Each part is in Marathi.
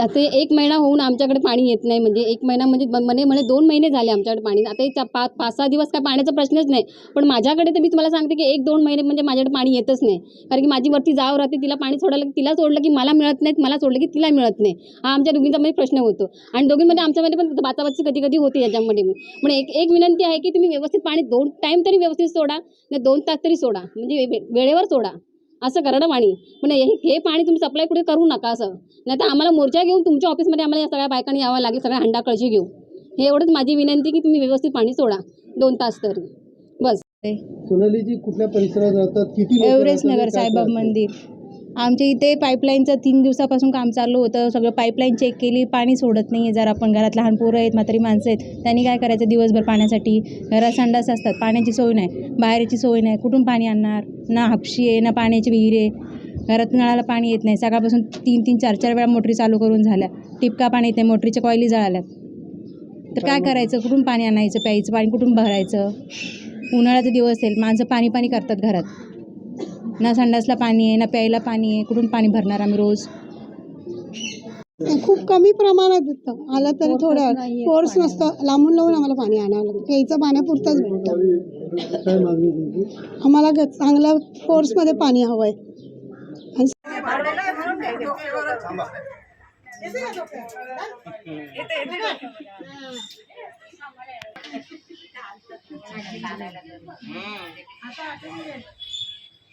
आता एक महिना होऊन आमच्याकडे पाणी येत नाही. म्हणजे एक महिना म्हणजे म्हणे म्हणे दोन महिने झाले आमच्याकडे पाणी. आता एक पा पाच सहा दिवस काय पाण्याचा प्रश्नच नाही. पण माझ्याकडे तर मी तुम्हाला सांगते की एक दोन महिने म्हणजे माझ्याकडे पाणी येतच नाही. कारण की माझी वरती जाव राहते तिला पाणी सोडायला तिला सोडलं की मला मिळत नाहीत मला सोडलं की तिला मिळत नाही. हा आमच्या दोघींचा म्हणजे प्रश्न होतो. आणि दोघींमध्ये आमच्यामध्ये पण बाचाबाची कधी कधी होते याच्यामध्ये. पण एक एक विनंती आहे की तुम्ही व्यवस्थित पाणी दोन टाईम तरी व्यवस्थित सोडा नाही दोन तास तरी सोडा. म्हणजे वेळेवर सोडा. असं करा ना पाणी पण हे हे पाणी तुम्ही सप्लाय कुठे करू नका असं. नाही तर आम्हाला मोर्चा घेऊन तुमच्या ऑफिसमध्ये आम्हाला या सगळ्या बायकांनी यावं लागेल सगळ्या हंडा कळशी घेऊ हे एवढंच माझी विनंती की तुम्ही व्यवस्थित पाणी सोडा. दोन तास तरी. बस. सोनालीजी कुठल्या परिसरात राहतात? किती एव्हरेस्ट नगर साईबाबा? मंदिर. आमच्या इथे पाईपलाईनचं तीन दिवसापासून काम चालू होतं. सगळं पाईपलाईन चेक केली. पाणी सोडत नाही आहे जर आपण. घरात लहान पोरं आहेत म्हातारी माणसं आहेत त्यांनी काय करायचं? दिवसभर पाण्यासाठी. घरात संडास असतात. पाण्याची सोय नाही. बाहेरची सोय नाही. कुठून पाणी आणणार? ना हापशी आहे ना पाण्याची विहीर आहे. घरात नळाला पाणी येत नाही. सकाळपासून तीन तीन चार चार वेळा मोटरी चालू करून झाल्या. टिपका पाणी येत नाही. मोटरीच्या कॉईली जळाल्यात. तर काय करायचं? कुठून पाणी आणायचं? प्यायचं पाणी कुठून भरायचं? उन्हाळ्याचा दिवस असेल माणसं पाणी पाणी करतात घरात. ना संडासला पाणी आहे ना प्यायला पाणी आहे कुठून पाणी भरणार आम्ही रोज? खूप कमी प्रमाणात येतं आलं तरी थोडं फोर्स नसतं. लांबून लावून आम्हाला पाणी आणावं लागतं. प्यायचं पाण्यापुरतंच भेटतं. काय मागणी तुमची आम्हाला ग- चांगलं फोर्समध्ये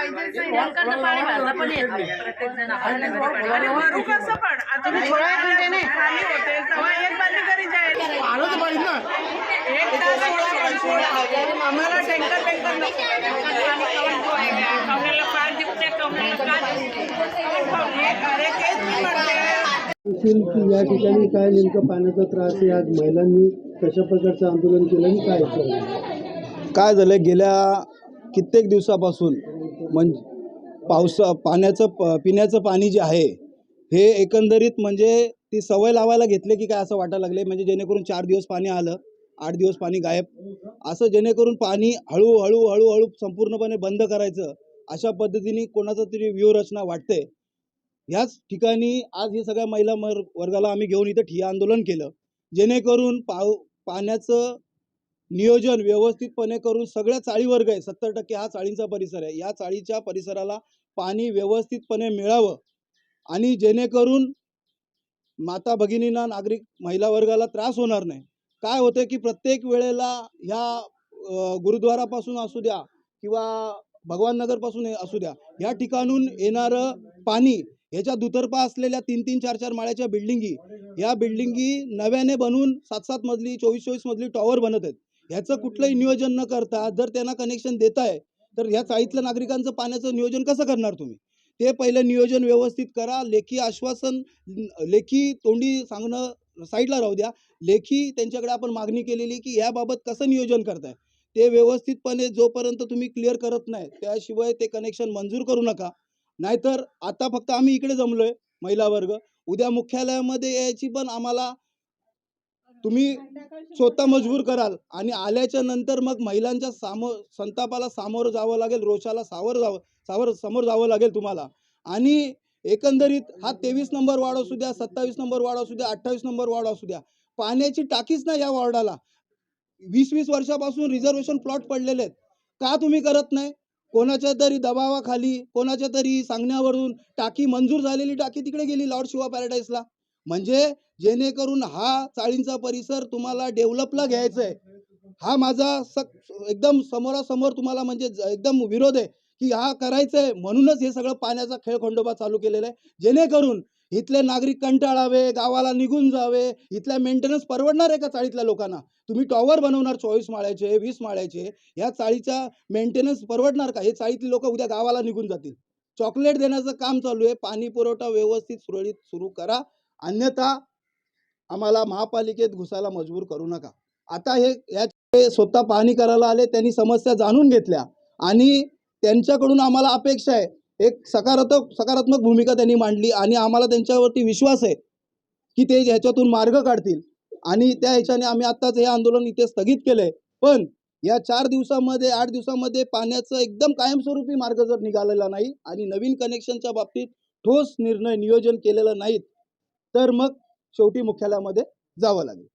टँकर पाणी पाहिजे. आणि भरू कसं पण? आता तुम्ही थोड्या वेळ खाली होते तेव्हा एक बाली घरी जाईल एक तास सोळा पण सोळा. आम्हाला टँकर टँकर नको. कमल्याला पाच दिवस कमल्याला का अरे तेच मी म्हणते. सांगशील की या ठिकाणी काय नेमकं पाण्याचा त्रास आहे? आज महिलांनी कशा प्रकारचं आंदोलन केलं आणि काय काय झालं? गेल्या कित्येक दिवसापासून म्हणजे पावसा पाण्याचं प पिण्याचं पाणी जे आहे हे एकंदरीत म्हणजे ती सवय लावायला घेतले की काय असं वाटायला लागले म्हणजे जेणेकरून चार दिवस पाणी आलं आठ दिवस पाणी गायब. असं जेणेकरून पाणी हळूहळू हळूहळू संपूर्णपणे बंद करायचं अशा पद्धतीने कोणाचं तरी व्यूहरचना वाटते. ह्याच ठिकाणी आज हे सगळ्या महिला मर वर्गाला आम्ही घेऊन इथं ठिय्या आंदोलन केलं. जेणेकरून पाव पाण्याचं नियोजन व्यवस्थितपणे करून सगळ्या चाळी वर्ग आहे सत्तर टक्के हा चाळींचा परिसर आहे. या चाळीच्या परिसराला पाणी व्यवस्थितपणे मिळावं आणि जेणेकरून माता भगिनींना नागरिक महिला वर्गाला त्रास होणार नाही. काय होते की प्रत्येक वेळेला ह्या गुरुद्वारापासून असू द्या किंवा भगवान नगरपासून असू द्या ह्या ठिकाणून येणारं पाणी ह्याच्या दुतर्फा असलेल्या तीन तीन चार चार माळ्याच्या बिल्डिंगी या बिल्डिंगी नव्याने बनवून सात सात मजली चोवीस चोवीस मजली टॉवर बनत आहेत. ह्याचं कुठलंही नियोजन न करता जर त्यांना कनेक्शन देताय तर ह्या चाळीतल्या नागरिकांचं पाण्याचं नियोजन कसं करणार तुम्ही? ते पहिलं नियोजन व्यवस्थित करा. लेखी आश्वासन लेखी तोंडी सांगणं साईडला राहू द्या. लेखी त्यांच्याकडे आपण मागणी केलेली की याबाबत कसं नियोजन करताय? ते व्यवस्थितपणे जोपर्यंत तुम्ही क्लिअर करत नाही त्याशिवाय ते कनेक्शन मंजूर करू नका. नाहीतर आता फक्त आम्ही इकडे जमलोय महिला वर्ग. उद्या मुख्यालयामध्ये यायची पण आम्हाला तुम्ही स्वतः मजबूर कराल आणि आल्याच्यानंतर मग महिलांच्या सामोर संतापाला सामोरं जावं लागेल रोषाला सावर जावं सावर समोर जावं लागेल तुम्हाला. आणि एकंदरीत हा तेवीस नंबर वार्ड असू द्या सत्तावीस नंबर वार्ड असू द्या अठ्ठावीस नंबर वार्ड असू द्या पाण्याची टाकीच नाही या वॉर्डाला वीस वीस वर्षापासून रिझर्वेशन प्लॉट पडलेले आहेत. का तुम्ही करत नाही? कोणाच्या तरी दबावाखाली कोणाच्या तरी सांगण्यावरून टाकी मंजूर झालेली टाकी तिकडे गेली लॉर्ड शिवा पॅराडाईसला. म्हणजे जेणेकरून हा चाळींचा परिसर तुम्हाला डेव्हलपला घ्यायचा आहे. हा माझा सक एकदम समोरासमोर तुम्हाला म्हणजे एकदम विरोध आहे की हा करायचं आहे म्हणूनच हे सगळं पाण्याचा खेळ खंडोबा चालू केलेला आहे. जेणेकरून इथले नागरिक कंटाळावे गावाला निघून जावे इथल्या मेंटेनन्स परवडणार आहे का चाळीतल्या लोकांना? तुम्ही टॉवर बनवणार चोवीस माळ्याचे वीस माळ्याचे या चाळीचा मेंटेनन्स परवडणार का? हे चाळीतली लोक उद्या गावाला निघून जातील. चॉकलेट देण्याचं काम चालू आहे. पाणी पुरवठा व्यवस्थित सुरळीत सुरू करा. अन्यथा आम्हाला महापालिकेत घुसायला मजबूर करू नका. आता हे याचे स्वतः पाहणी करायला आले त्यांनी समस्या जाणून घेतल्या आणि त्यांच्याकडून आम्हाला अपेक्षा आहे. एक सकारात्मक सकारात्मक भूमिका त्यांनी मांडली आणि आम्हाला त्यांच्यावरती विश्वास आहे की ते ह्याच्यातून मार्ग काढतील. आणि त्या ह्याच्याने आम्ही आत्ताच हे आंदोलन इथे स्थगित केलंय. पण या चार दिवसामध्ये आठ दिवसामध्ये पाण्याचं एकदम कायमस्वरूपी मार्ग जर निघालेला नाही आणि नवीन कनेक्शनच्या बाबतीत ठोस निर्णय नियोजन केलेलं नाहीत तर मग शेवटी मुख्यालयामध्ये जावं लागेल.